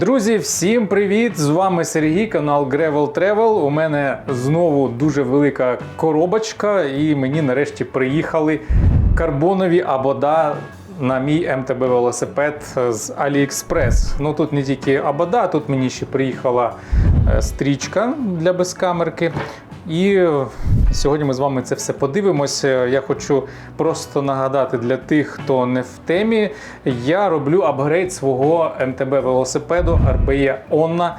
Друзі, всім привіт! З вами Сергій, канал Gravel Travel. У мене знову дуже велика коробочка, і мені нарешті приїхали карбонові абода на мій МТБ велосипед з AliExpress. Ну тут не тільки абода, тут мені ще приїхала е, стрічка для безкамерки. І сьогодні ми з вами це все подивимося. Я хочу просто нагадати для тих, хто не в темі. Я роблю апгрейд свого МТБ велосипеду RBE Onna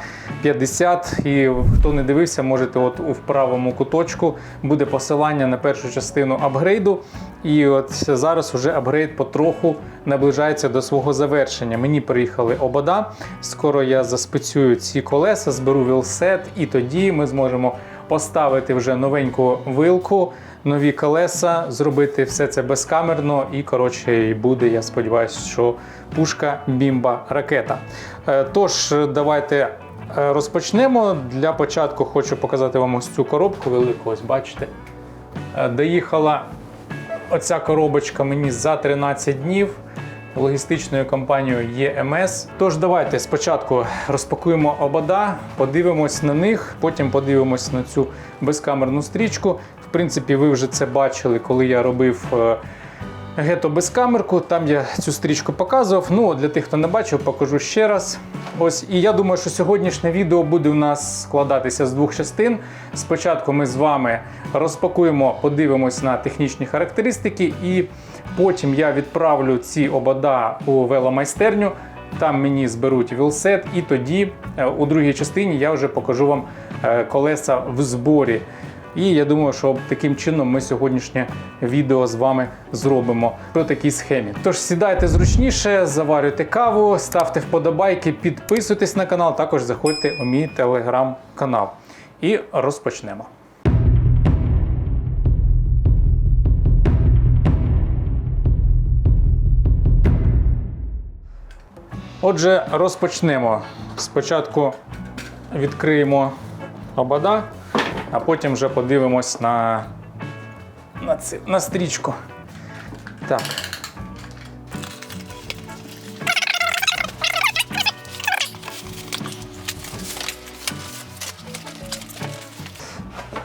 50. І хто не дивився, можете от у правому куточку буде посилання на першу частину апгрейду. І от зараз уже апгрейд потроху наближається до свого завершення. Мені приїхали обода. Скоро я заспецюю ці колеса, зберу вілсет, і тоді ми зможемо поставити вже новеньку вилку, нові колеса, зробити все це безкамерно і коротше буде. Я сподіваюся, що пушка бімба ракета. Е, Тож, давайте е, розпочнемо. Для початку хочу показати вам ось цю коробку велику. Ось бачите. Е, Доїхала оця коробочка мені за 13 днів логістичною компанією ЄМС. Тож давайте спочатку розпакуємо обода, подивимось на них, потім подивимось на цю безкамерну стрічку. В принципі, ви вже це бачили, коли я робив. е, Гето безкамерку, там я цю стрічку показував. Ну, для тих, хто не бачив, покажу ще раз. Ось, і я думаю, що сьогоднішнє відео буде у нас складатися з двох частин. Спочатку ми з вами розпакуємо, подивимось на технічні характеристики, і потім я відправлю ці обода у веломайстерню. Там мені зберуть вілсет, і тоді е, у другій частині я вже покажу вам е, колеса в зборі. І я думаю, що таким чином ми сьогоднішнє відео з вами зробимо по такій схемі. Тож сідайте зручніше, заварюйте каву, ставте вподобайки, підписуйтесь на канал, також заходьте у мій телеграм-канал. І розпочнемо. Отже, розпочнемо. Спочатку відкриємо обода, а потім вже подивимось на, на, ці, на стрічку. Так.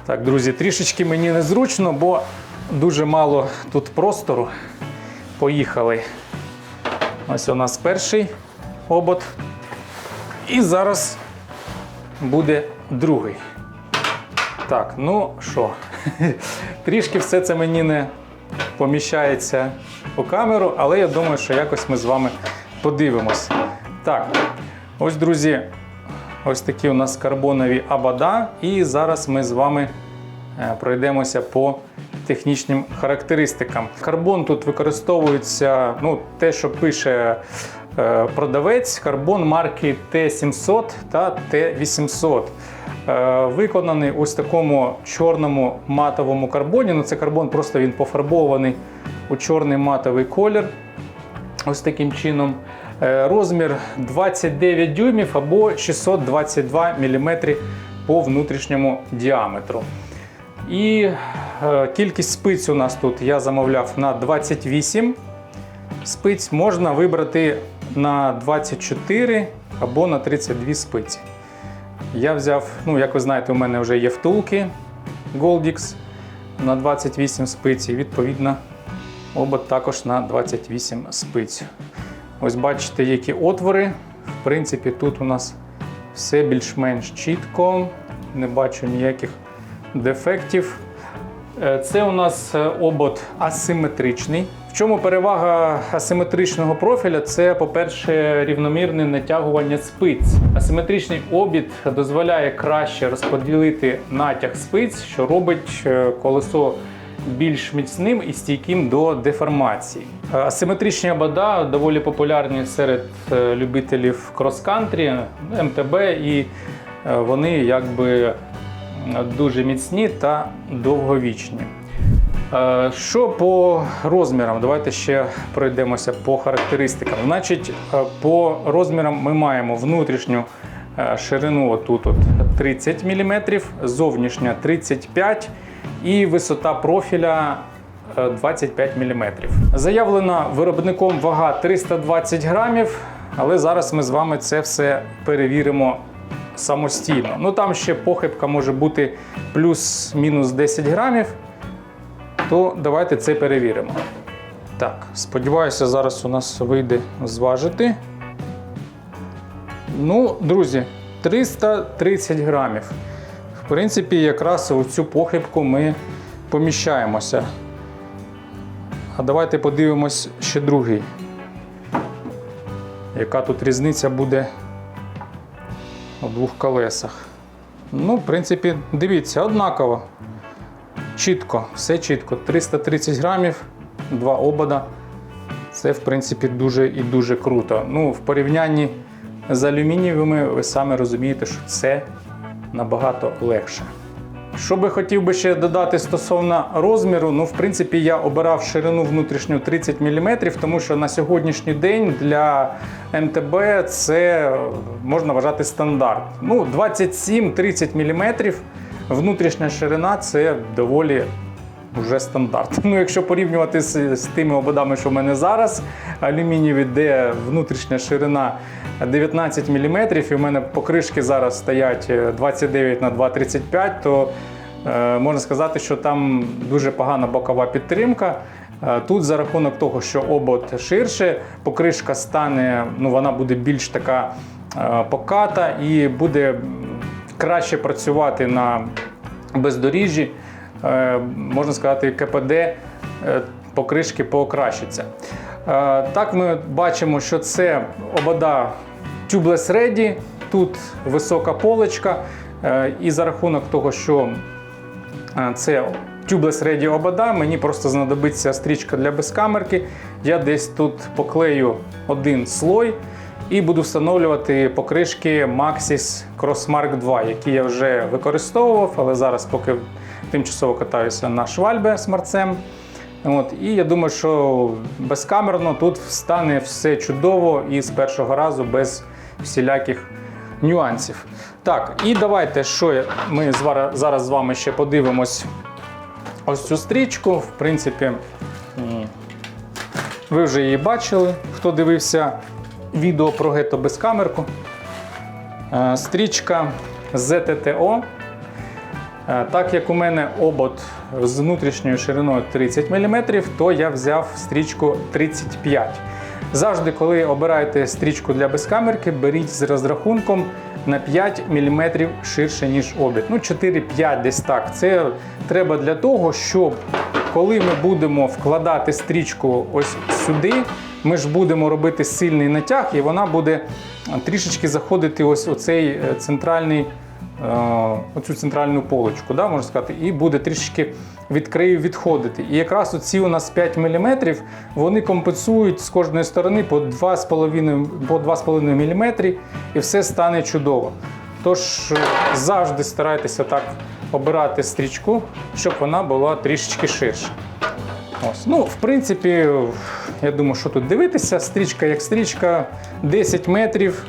Так, друзі, трішечки мені незручно, бо дуже мало тут простору. Поїхали. Ось у нас перший обод. І зараз буде другий. Так, ну що, трішки все це мені не поміщається у камеру, але я думаю, що якось ми з вами подивимось. Так, ось, друзі, ось такі у нас карбонові абада. І зараз ми з вами е, пройдемося по технічним характеристикам. Карбон тут використовується, ну, те, що пише продавець, карбон марки Т700 та Т800. Е, Виконаний ось такому чорному матовому карбоні. Ну, це карбон, просто він пофарбований у чорний матовий колір. Ось таким чином. Е, Розмір 29 дюймів або 622 мм по внутрішньому діаметру. І е, кількість спиць у нас тут я замовляв на 28 спиць. Можна вибрати на 24 або на 32 спиці. Я взяв, ну, як ви знаєте, у мене вже є втулки Goldix на 28 спиць, і відповідно обод також на 28 спиць. Ось бачите, які отвори. В принципі, тут у нас все більш-менш чітко, не бачу ніяких дефектів. Е, Це у нас е, обод асиметричний. Чому перевага асиметричного профіля? Це, по-перше, рівномірне натягування спиць. Асиметричний обід дозволяє краще розподілити натяг спиць, що робить е, колесо більш міцним і стійким до деформації. Е, Асиметричні обода доволі популярні серед е, любителів крос-кантрі, МТБ, і вони якби дуже міцні та довговічні. Е, Що по розмірам? Давайте ще пройдемося по характеристикам. Значить, е, по розмірам ми маємо внутрішню е, ширину отут от 30 мм, зовнішня 35 і висота профіля е, 25 мм. Заявлена виробником вага 320 грамів. Але зараз ми з вами це все перевіримо самостійно. Ну там ще похибка може бути плюс-мінус 10 грамів. То давайте це перевіримо. Так, сподіваюся, зараз у нас вийде зважити. Ну, друзі, 330 грамів. В принципі, якраз у цю похибку ми поміщаємося. А давайте подивимось ще другий. Яка тут різниця буде у двох колесах? Ну, в принципі, дивіться, однаково. Чітко, все чітко. 330 грамів, два обода. Це, в принципі, дуже і дуже круто. Ну, в порівнянні з алюмінієвими, ви самі розумієте, що це набагато легше. Що би хотів би ще додати стосовно розміру, ну, в принципі, я обирав ширину внутрішню 30 мм, тому що на сьогоднішній день для МТБ це можна вважати стандарт. Ну, 27-30 мм внутрішня ширина це доволі вже стандарт. Ну, якщо порівнювати з, з тими ободами, що в мене зараз, алюмінієві, де внутрішня ширина 19 мм, і в мене покришки зараз стоять е, 29 на 2,35, то е, можна сказати, що там дуже погана бокова підтримка. Е, Тут за рахунок того, що обод ширше, покришка стане, ну вона буде більш така е, поката і буде краще працювати на бездоріжжі. Е, Можна сказати, КПД е, покришки покращиться. Е, Так, ми бачимо, що це обода Tubeless Ready, тут висока полочка, і за рахунок того, що це Tubeless Ready обода, мені просто знадобиться стрічка для безкамерки. Я десь тут поклею один слой і буду встановлювати покришки Maxis Crossmark 2, які я вже використовував, але зараз поки тимчасово катаюся на швальбе з марцем. От, і я думаю, що безкамерно тут стане все чудово і з першого разу без всіляких нюансів. Так, і давайте, що ми зараз з вами ще подивимось ось цю стрічку. В принципі, ви вже її бачили, хто дивився відео про гетто безкамерку. Е, Стрічка ZTTO. Е, Так як у мене обод з внутрішньою шириною 30 мм, то я взяв стрічку 35 Завжди, коли обираєте стрічку для безкамерки, беріть з розрахунком на 5 мм ширше, ніж обід. Ну, 4-5 десь так. Це треба для того, щоб коли ми будемо вкладати стрічку ось сюди, ми ж будемо робити сильний натяг, і вона буде трішечки заходити ось оцей е, центральний е, оцю центральну полочку, да, можна сказати, і буде трішки від краю відходити. І якраз оці у нас 5 мм, вони компенсують з кожної сторони по 2,5 по 2,5 мм, і все стане чудово. Тож е, завжди старайтеся так обирати стрічку, щоб вона була трішечки ширша. Ось. Ну, в принципі, я думаю, що тут дивитися. Стрічка як стрічка, 10 метрів,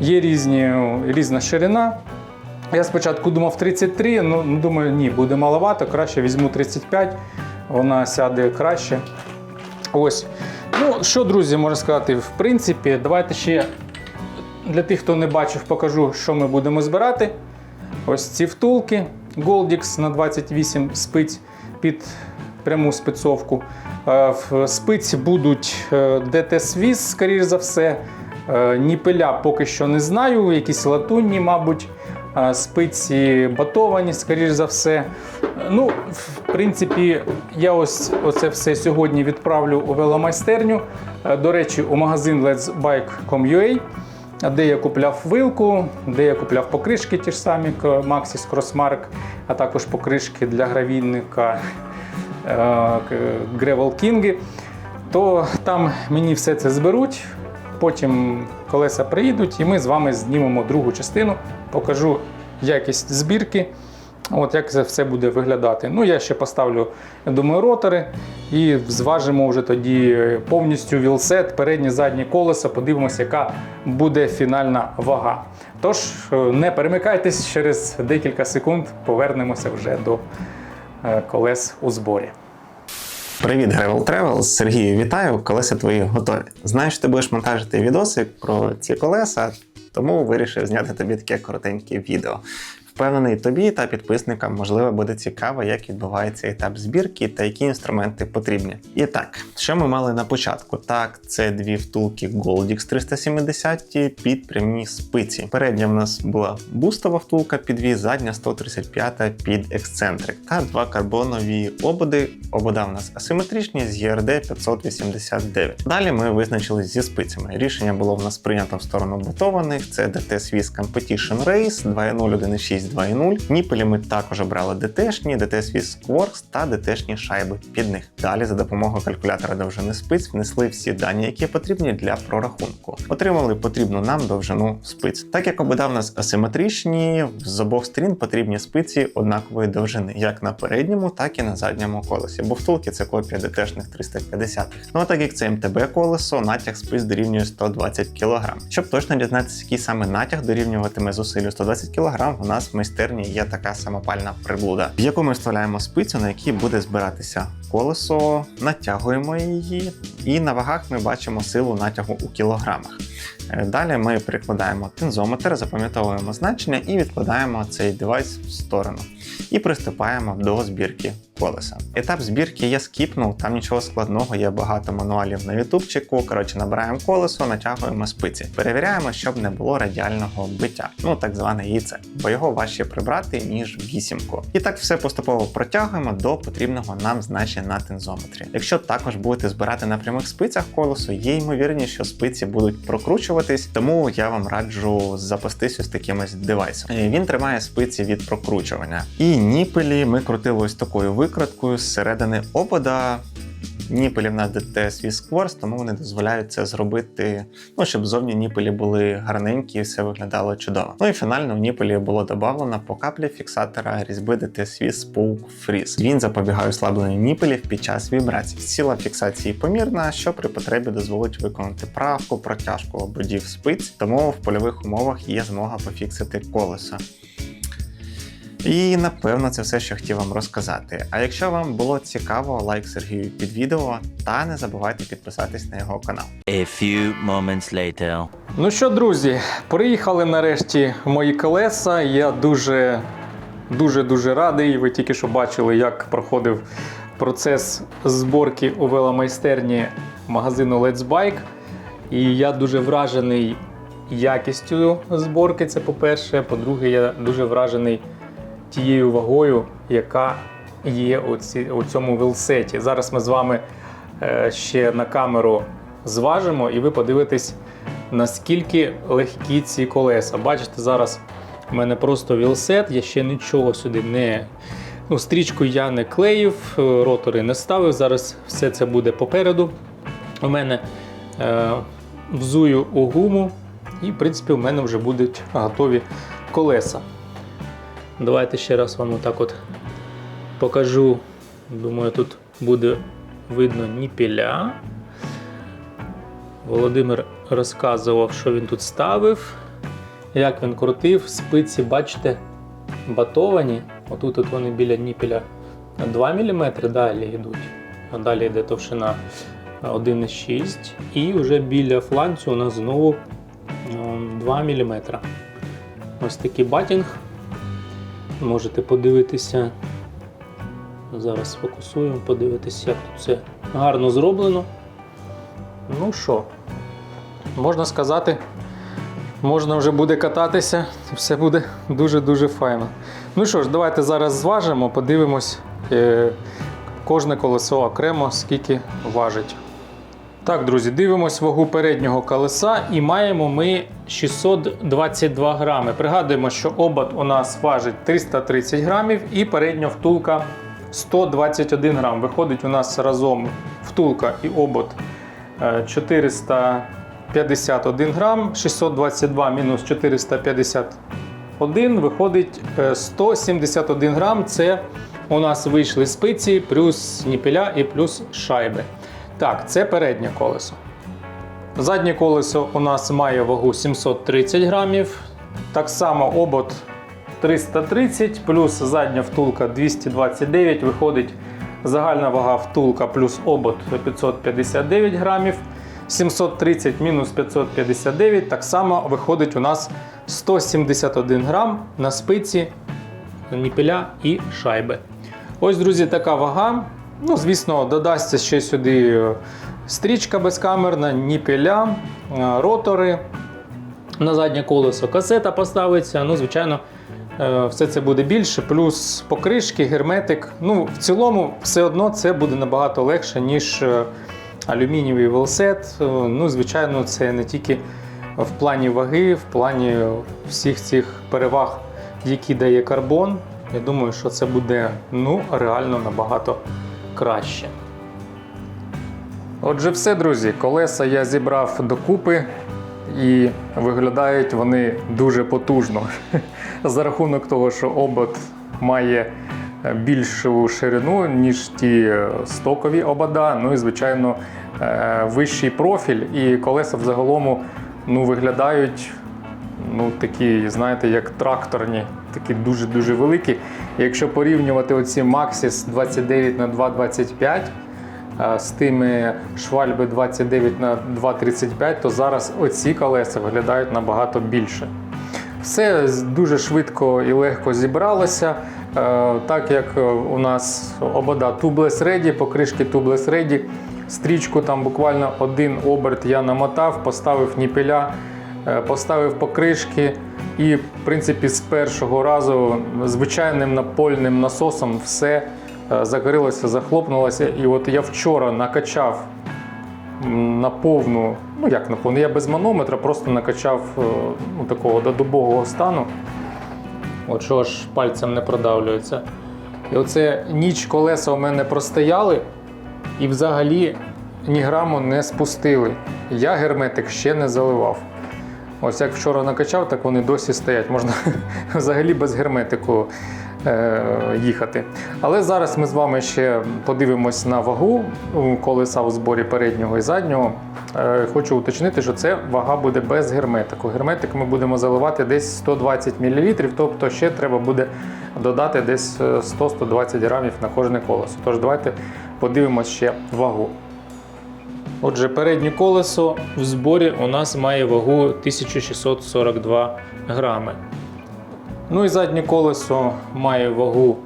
є різні, різна ширина. Я спочатку думав 33, ну думаю, ні, буде маловато, краще візьму 35, вона сяде краще. Ось. Ну, що, друзі, можна сказати, в принципі, давайте ще для тих, хто не бачив, покажу, що ми будемо збирати. Ось ці втулки Goldix на 28 спиць під пряму спецовку. Е, В спиці будуть е, DT Swiss, скоріш за все. Е, Ніпеля поки що не знаю, якісь латунні, мабуть. Спиці батовані, скоріш за все. Ну, в принципі, я ось оце все сьогодні відправлю у веломайстерню. До речі, у магазин letsbike.com.ua де я купляв вилку, де я купляв покришки ті ж самі Maxis Crossmark, а також покришки для гравійника е, к- Gravel King, то там мені все це зберуть. Потім колеса приїдуть, і ми з вами знімемо другу частину. Покажу якість збірки. От як це все буде виглядати. Ну, я ще поставлю, думаю, ротори і зважимо вже тоді повністю вілсет, переднє заднє колесо, подивимося, яка буде фінальна вага. Тож, е, не перемикайтесь, через декілька секунд повернемося вже до колес у зборі. Привіт, Gravel Travel. Сергію, вітаю. Колеса твої готові. Знаєш, ти будеш монтажити відоси про ці колеса, тому вирішив зняти тобі таке коротеньке відео. Впевнений, тобі та підписникам можливо буде цікаво, як відбувається етап збірки та які інструменти потрібні. І так, що ми мали на початку? Так, це дві втулки Goldix 370 під прямі спиці. Передня в нас була бустова втулка під дві, задня 135 під ексцентрик та два карбонові ободи. Обода в нас асиметричні з ERD 589. Далі ми визначились зі спицями. Рішення було в нас прийнято в сторону ботованих. Це DT Swiss Competition Race 2.0, 1.6, 2.0. Ніпелі ми також обрали DT-шні, DT Swiss Quarks та DT-шні шайби під них. Далі за допомогою калькулятора довжини спиць внесли всі дані, які потрібні для прорахунку. Отримали потрібну нам довжину спиць. Так як обода в нас асиметричні, з обох сторін потрібні спиці однакової довжини, як на передньому, так і на задньому колесі. Бо втулки це копія ДТшних 350 Ну а так як це МТБ колесо, натяг спиць дорівнює 120 кг. Щоб точно дізнатися, який саме натяг дорівнюватиме зусиллю 120 кг, у нас майстерні є така самопальна приблуда, в яку ми вставляємо спицю, на якій буде збиратися колесо, натягуємо її, і на вагах ми бачимо силу натягу у кілограмах. Е, Далі ми прикладаємо тензометр, запам'ятовуємо значення і відкладаємо цей девайс в сторону. І приступаємо до збірки колеса. Етап збірки я скіпнув, там нічого складного, є багато мануалів на ютубчику. Коротше, набираємо колесо, натягуємо спиці. Перевіряємо, щоб не було радіального биття, ну так зване яйце, бо його важче прибрати, ніж вісімку. І так все поступово протягуємо до потрібного нам значення на тензометрі. Якщо також будете збирати на прямих спицях колесо, є ймовірність, що спиці будуть прокручуватись, тому я вам раджу запастись ось таким ось девайсом. Він тримає спиці від прокручування. І ніпелі ми крутили ось такою викраткою зсередини обода. Ніпелі в нас DT Swiss тому вони дозволяють це зробити, ну щоб зовні ніпелі були гарненькі і все виглядало чудово. Ну і фінально в ніпелі було додавлено по каплі фіксатора різьби DT Swiss Spoke Freeze. Він запобігає ослабленню ніпелів під час вібрацій. Сила фіксації помірна, що при потребі дозволить виконати правку, протяжку ободів спиць, тому в польових умовах є змога пофіксити колесо. І напевно це все, що хотів вам розказати. А якщо вам було цікаво, лайк Сергію під відео та не забувайте підписатись на його канал. A few moments later. Ну що, друзі, приїхали нарешті мої колеса. Я дуже дуже дуже радий. Ви тільки що бачили, як проходив процес зборки у веломайстерні магазину Let's Bike. І я дуже вражений якістю зборки. Це по-перше. По-друге, я дуже вражений тією вагою, яка є у, ці, у цьому велсеті. Зараз ми з вами е, ще на камеру зважимо, і ви подивитесь, наскільки легкі ці колеса. Бачите, зараз у мене просто вілсет, я ще нічого сюди не. Ну, стрічку я не клеїв, е, ротори не ставив. Зараз все це буде попереду. У мене е, взую у гуму, і, в принципі, у мене вже будуть готові колеса. Давайте ще раз вам отак от покажу. Думаю, тут буде видно ніпіля. Володимир розказував, що він тут ставив, як він крутив. Спиці, бачите, батовані. Отут от вони біля ніпіля 2 мм далі йдуть, а далі йде товщина 1,6 і вже біля фланцю у нас знову е, 2 мм. Ось такий батінг. Можете подивитися. Зараз сфокусуємо, подивитися, як тут все гарно зроблено. Ну що, можна сказати, можна вже буде кататися, все буде дуже-дуже файно. Ну що ж, давайте зараз зважимо, подивимось е, кожне колесо окремо, скільки важить. Так, друзі, дивимось вагу переднього колеса і маємо ми 622 грами. Пригадуємо, що обод у нас важить 330 грамів і передня втулка 121 грам. Виходить у нас разом втулка і обод е, 451 грам, 622 мінус 451 виходить е, 171 грам. Це у нас вийшли спиці, плюс ніпеля і плюс шайби. Так, це переднє колесо. Заднє колесо у нас має вагу 730 грамів. Так само обод 330 плюс задня втулка 229 виходить Загальна вага втулка плюс обод 559 грамів. 730 мінус 559. Так само виходить у нас 171 грам на спиці, ніпеля і шайби. Ось, друзі, така вага. Ну, звісно, додасться ще сюди е, стрічка безкамерна, ніпеля, е, ротори. На заднє колесо касета поставиться. Ну, звичайно, е, все це буде більше, плюс покришки, герметик. Ну, в цілому, все одно це буде набагато легше, ніж алюмінієвий велсет. Е, Ну, звичайно, це не тільки в плані ваги, в плані всіх цих переваг, які дає карбон. Я думаю, що це буде ну, реально набагато краще. Отже, все, друзі, колеса я зібрав докупи і виглядають вони дуже потужно. За рахунок того, що обод має більшу ширину, ніж ті е, стокові обода. Ну і, звичайно, е, вищий профіль, і колеса взагалом ну, виглядають ну, такі, знаєте, як тракторні, такі дуже-дуже великі. Якщо порівнювати оці Maxxis 29 на 2,25 е, з тими швальби 29 на 2,35, то зараз оці колеса виглядають набагато більше. Все дуже швидко і легко зібралося. Так як е, у нас обода Tubeless Ready, покришки Tubeless Ready, стрічку там буквально один оберт я намотав, поставив ніпеля, е, поставив покришки і, в принципі, з першого разу звичайним напольним насосом все е, загорілося, захлопнулося. І от я вчора накачав на повну, ну як на повну, я без манометра просто накачав е, ну, такого до добового стану. От що аж пальцем не продавлюється. І оце ніч колеса у мене простояли і взагалі ні граму не спустили. Я герметик ще не заливав. Ось як вчора накачав, так вони досі стоять. Можна взагалі без герметику е, їхати. Але зараз ми з вами ще подивимось на вагу колеса у зборі переднього і заднього. Е, хочу уточнити, що це вага буде без герметику. Герметик ми будемо заливати десь 120 мл, тобто ще треба буде додати десь е, 100-120 грамів на кожне колесо. Тож давайте подивимось ще вагу. Отже, переднє колесо в зборі у нас має вагу 1642 грами. Ну і заднє колесо має вагу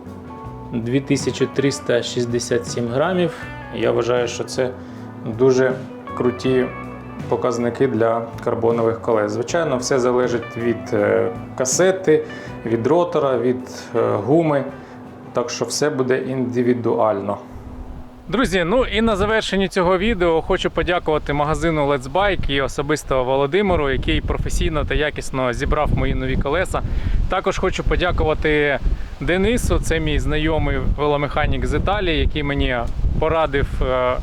2367 грамів. Я вважаю, що це дуже круті показники для карбонових колес. Звичайно, все залежить від е, касети, від ротора, від е, гуми. Так що все буде індивідуально. Друзі, ну і на завершенні цього відео хочу подякувати магазину Let's Bike і особисто Володимиру, який професійно та якісно зібрав мої нові колеса. Також хочу подякувати Денису, це мій знайомий веломеханік з Італії, який мені порадив е,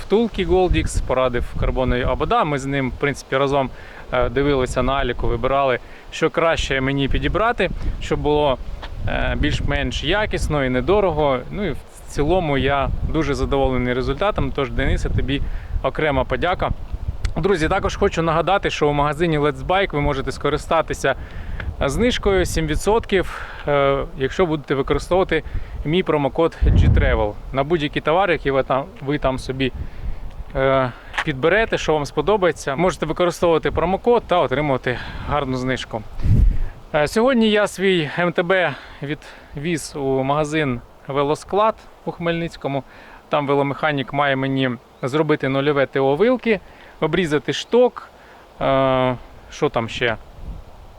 втулки Goldix, порадив карбонові обода. Ми з ним, в принципі, разом е, дивилися на Аліку, вибирали, що краще мені підібрати, щоб було е, більш-менш якісно і недорого. Ну і цілому я дуже задоволений результатом. Тож, Денисе, тобі окрема подяка. Друзі, також хочу нагадати, що у магазині Let's Bike ви можете скористатися знижкою 7%, е, якщо будете використовувати мій промокод GTravel на будь-які товари, які ви там, ви там собі е, підберете, що вам сподобається. Можете використовувати промокод та отримувати гарну знижку. Е, Сьогодні я свій МТБ відвіз у магазин Велосклад у Хмельницькому. Там веломеханік має мені зробити нульове ТО вилки, обрізати шток. Е, Що там ще?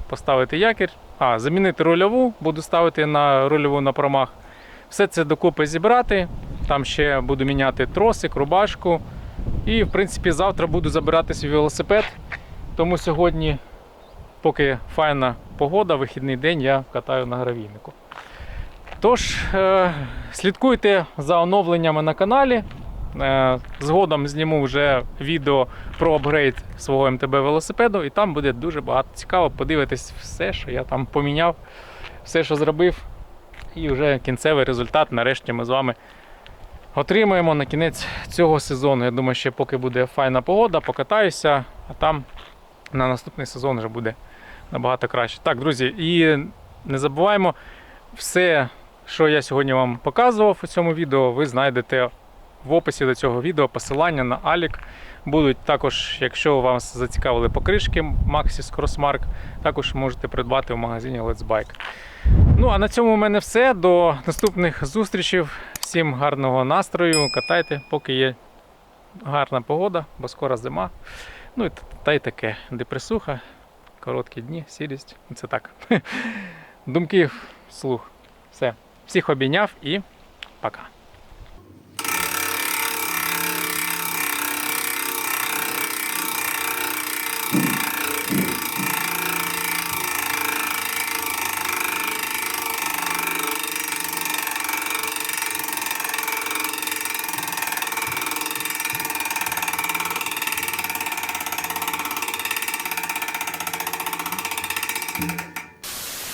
Поставити якір. А, замінити рульову, буду ставити на рульову на промах. Все це докупи зібрати. Там ще буду міняти тросик, рубашку. І, в принципі, завтра буду забирати свій велосипед. Тому сьогодні, поки файна погода, вихідний день, я катаю на гравійнику. Тож, е, слідкуйте за оновленнями на каналі. Е, Згодом зніму вже відео про апгрейд свого МТБ велосипеду, і там буде дуже багато цікаво. Подивитись все, що я там поміняв, все, що зробив. І вже кінцевий результат. Нарешті ми з вами отримаємо на кінець цього сезону. Я думаю, ще поки буде файна погода, покатаюся, а там на наступний сезон вже буде набагато краще. Так, друзі, і не забуваємо, все що я сьогодні вам показував у цьому відео, ви знайдете в описі до цього відео посилання на Алік. Будуть також, якщо вас зацікавили покришки Maxis Crossmark, також можете придбати в магазині Let's Bike. Ну а на цьому у мене все. До наступних зустрічей. Всім гарного настрою. Катайте, поки є гарна погода, бо скоро зима. Ну і та й таке. Депресуха, короткі дні, сірість. Це так. Думки вслух. Все. Всіх обійняв і пока.